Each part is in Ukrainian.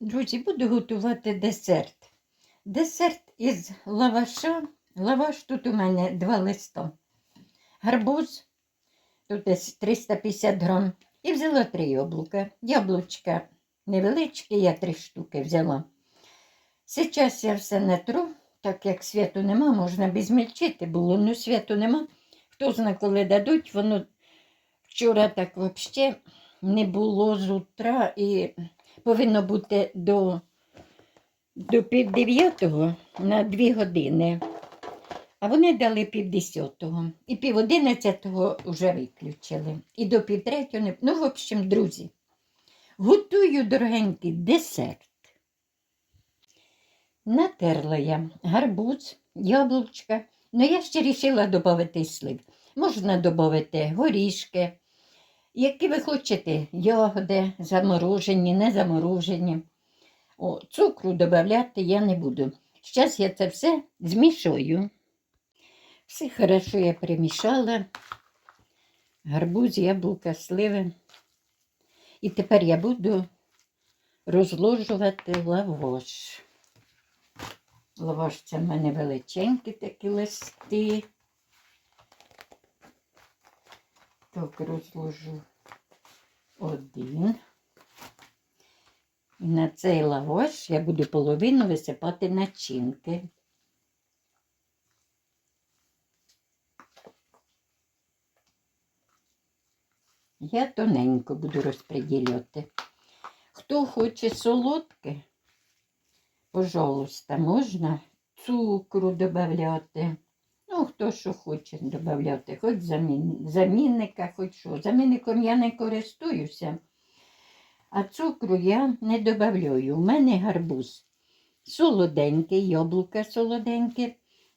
Друзі, буду готувати десерт. Десерт із лаваша. Лаваш тут у мене два листа. Гарбуз, тут десь 350 грам. І взяла три яблука. Яблучка невеличкі, я три штуки взяла. Зараз я все натру, так як світу нема, можна безмільчити було, ну світу нема. Хто знає, коли дадуть, воно вчора так взагалі не було з утра і повинно бути до, до пів на дві години. А вони дали пів десятого. І пів одинадцятого вже виключили. І до пів третього не. Ну, в общем, друзі, готую дорогенький десерт. Натерла я гарбуз, яблучка. Ну, я ще вирішила додати слив. Можна додати горішки, які ви хочете, ягоди, заморожені, не заморожені. О, цукру додати я не буду. Зараз я це все змішую. Все хорошо я перемішала. Гарбуз, яблука, сливи. І тепер я буду розложувати лаваш. Лаваш це в мене величенькі такі листи. Так, розложу один. І на цей лаваш я буду половину висипати начинки. Я тоненько буду розподіляти. Хто хоче солодке, пожалуйста, можна цукру додати. Ну, хто що хоче додати, хоч замін... замінника, хоч що. Замінником я не користуюся, а цукру я не додаю. У мене гарбуз солоденький, яблука солоденьке,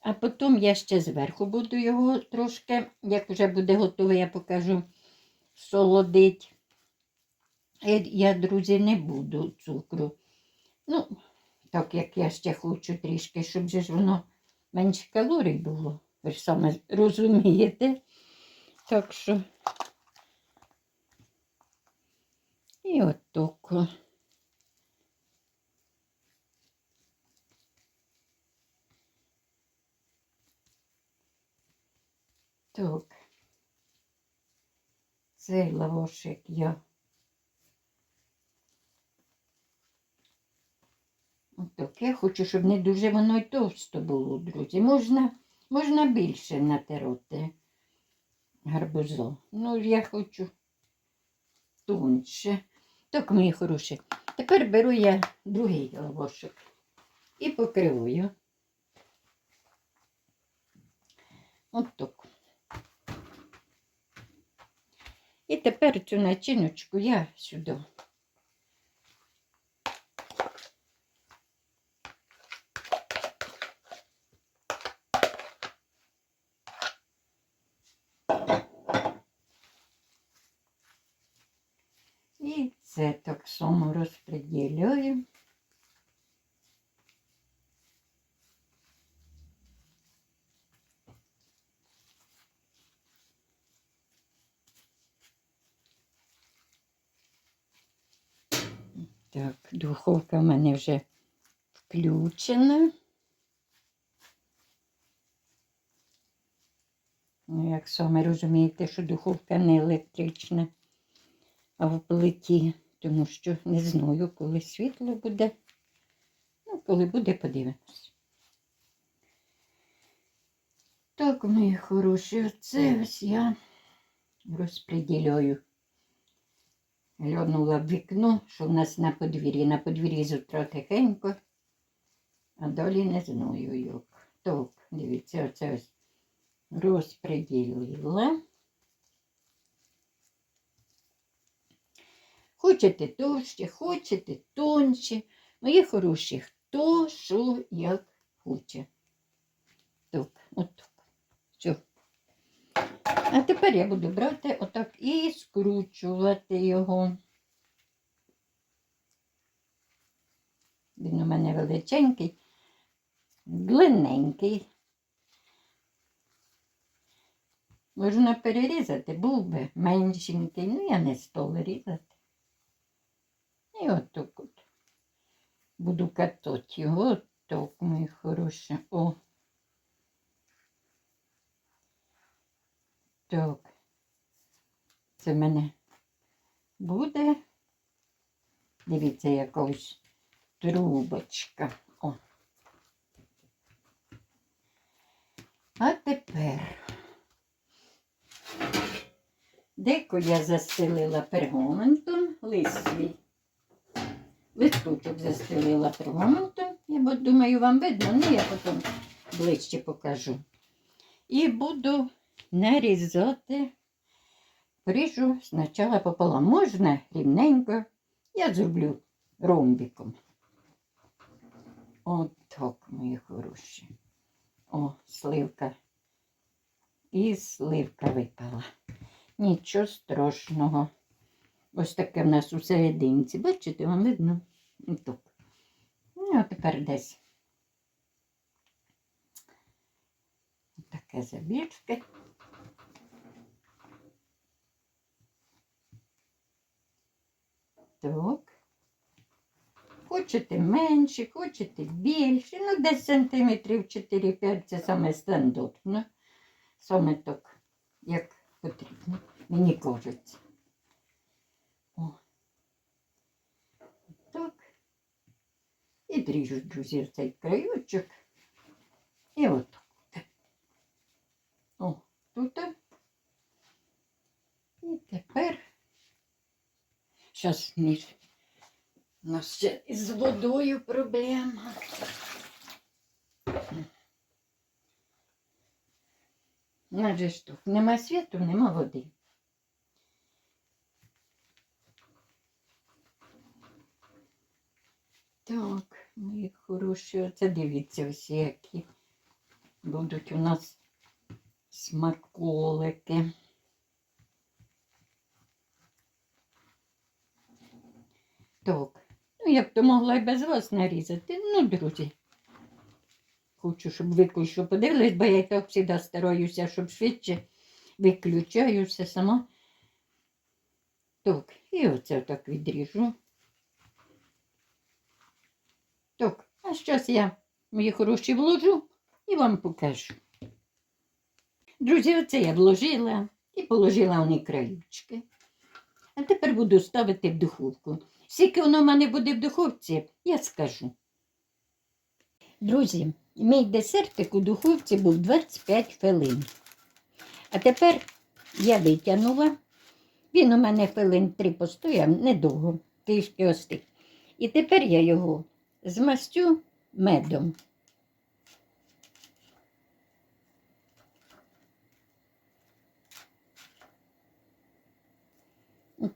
а потім я ще зверху буду його трошки, як вже буде готове, я покажу, солодить. Я, друзі, не буду цукру. Ну, так як я ще хочу трішки, щоб же ж воно менше калорій було. Ви ж саме розумієте. Так що і от так. Так. Цей лавошик я Отак. Я хочу, щоб не дуже воно й товсто було, друзі. Можна можна більше натероти гарбузо. Ну, я хочу тонше. Так, мої хороші. Тепер беру я другий лавошик і покриваю. От так. І тепер цю начиночку я сюди. І само розподіляю. Так, духовка в мене вже включена. Ну, як саме розумієте, що духовка не електрична а в плиті, тому що не знаю, коли світло буде. Ну, коли буде, подивимось. Так, мої хороші, оце ось я розподіляю. Глянула в вікно, що в нас на подвір'ї. На подвір'ї з тихенько, а далі не знаю як. Так, дивіться, оце ось розподілила. Хочете товще, хочете тонше. Мої хороші, хто що як хоче. Так, отак. Все. А тепер я буду брати отак і скручувати його. Він у мене величенький, длинненький. Можна перерізати, був би меншенький, ну я не стала різати. І от так от. буду катати його. От так, мої хороші. О. Так. Це в мене буде. Дивіться, якась трубочка. О. А тепер деко я застелила пергаментом, лист. Листочок застелила пергаментом. Я думаю, вам видно, ну я потім ближче покажу. І буду нарізати, поріжу спочатку пополам. Можна рівненько, я зроблю ромбиком. От так, мої хороші. О, сливка. І сливка випала. Нічого страшного. Ось таке в нас у серединці. Бачите, вам видно? Так. Ну, а тепер десь. Таке забічки. Так. Хочете менше, хочете більше. Ну, десь сантиметрів 4-5 це саме стандартно. Саме так, як потрібно. Мені кажеться. О. Так. І дріжу, друзі, цей краючок. І от. О, тут. І тепер. Зараз ніж. У нас ще з водою проблема. Адже ж тут нема світу, нема води. Так, мої хороші, оце дивіться всі, які будуть у нас смаколики. Так, ну я б то могла й без вас нарізати. Ну, друзі. Хочу, щоб ви подивились, бо я і так завжди стараюся, щоб швидше виключаю все сама. Так, і оце так відріжу. Так, а зараз я мої хороші вложу і вам покажу. Друзі, оце я вложила і положила вони краючки. А тепер буду ставити в духовку. Скільки воно в мене буде в духовці, я скажу. Друзі, мій десертик у духовці був 25 хвилин. А тепер я витягнула. Він у мене хвилин три постояв, недовго, трішки остиг. І тепер я його змастю медом.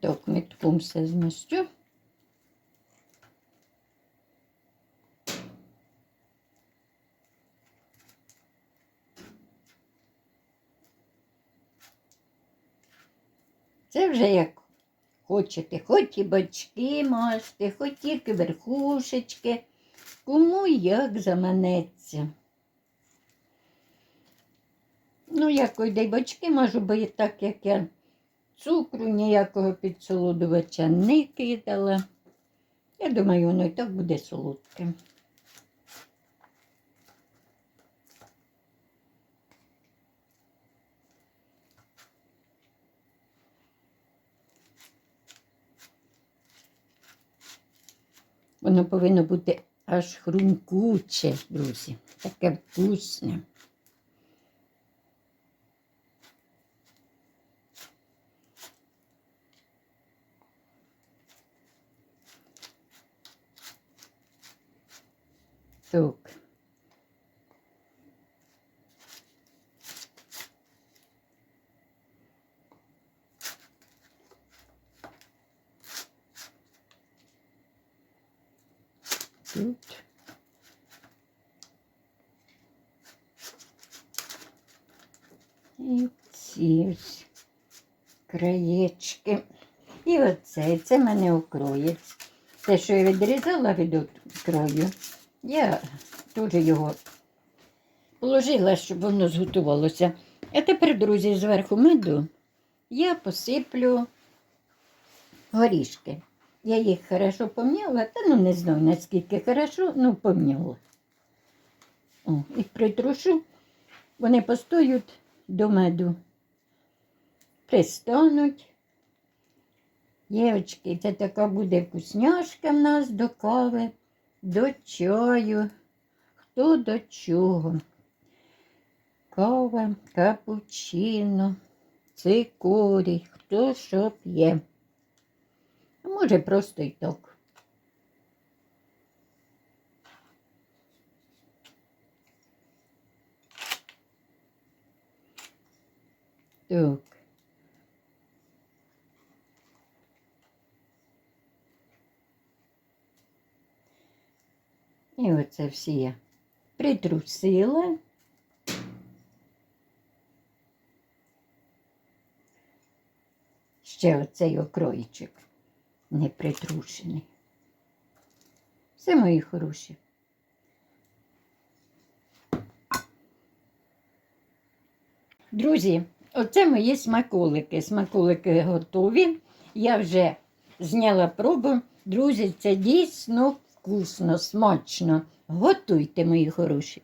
Так, метком все змастю. Це вже як хочете, хоч і бочки можете, хоч тільки верхушечки, кому як заманеться. Ну, як ой, й бочки можу, бо і так як я цукру ніякого підсолодувача не кидала. Я думаю, воно і так буде солодке. Воно повинно бути аж хрумкуче, друзі. Таке вкусне. Так. Тут. І ці краєчки. І оце, це в мене окроєць. Те, що я відрізала від краю, я теж його положила, щоб воно зготувалося. А тепер, друзі, зверху меду я посиплю горішки. Я їх хорошо пом'яла, та ну не знаю наскільки хорошо, ну пом'яла. І притрушу, вони постоють до меду. Пристануть. Дівчатки, це така буде вкусняшка в нас до кави, до чаю. Хто до чого? Кава, капучино, цикорій, хто що п'є. А може просто і так. Так. І оце всі я притрусила. Ще оцей окроїчик не притрушений. Все мої хороші. Друзі, оце мої смаколики. Смаколики готові. Я вже зняла пробу. Друзі, це дійсно вкусно, смачно. Готуйте, мої хороші.